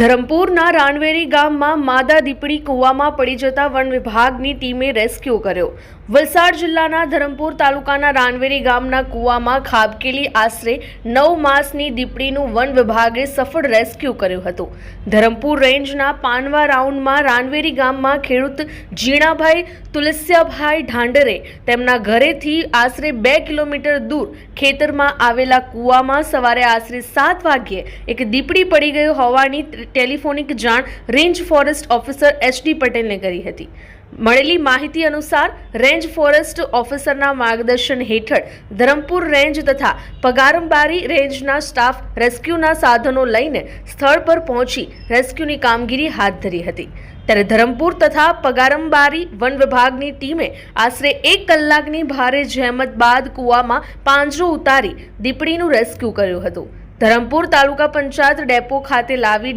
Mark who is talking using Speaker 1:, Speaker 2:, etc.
Speaker 1: ધરમપુરના રાનવેરી ગામમાં માદા દીપડી કૂવામાં પડી જતા વન વિભાગની ટીમે રેસ્ક્યુ કર્યો. વલસાડ જિલ્લાના ધરમપુર તાલુકાના રાનવેરી ગામના કૂવામાં ખાબકેલી આશરે નવ માસની દીપડીનું વન વિભાગે સફળ રેસ્ક્યુ કર્યું હતું. ધરમપુર રેન્જના પાનવા રાઉન્ડમાં રાનવેરી ગામમાં ખેડૂત જીણાભાઈ તુલસ્યાભાઈ ઢાંડરે તેમના ઘરેથી આશરે બે કિલોમીટર દૂર ખેતરમાં આવેલા કૂવામાં સવારે આશરે સાત વાગ્યે એક દીપડી પડી ગઈ હોવાની ટેલિફોનિક જાણ range forest officer H D પટેલને કરી હતી. મળેલી માહિતી અનુસાર, રેન્જ ફોરેસ્ટ ઓફિસરના માર્ગદર્શન હેઠળ ધરમપુર રેન્જ તથા પગારંબારી રેન્જના સ્ટાફ રેસ્ક્યુના સાધનો લઈને સ્થળ પર પહોંચી રેસ્ક્યુની કામગીરી હાથ ધરી હતી. ત્યારે ધરમપુર તથા પગારંબારી વન વિભાગની ટીમે આશરે એક કલાકની ભારે જહેમત બાદ કૂવામાં પાંજરો ઉતારી દીપડીનું રેસ્ક્યુ કર્યું હતું. ધરમપુર તાલુકા પંચાયત ડેપો ખાતે લાવી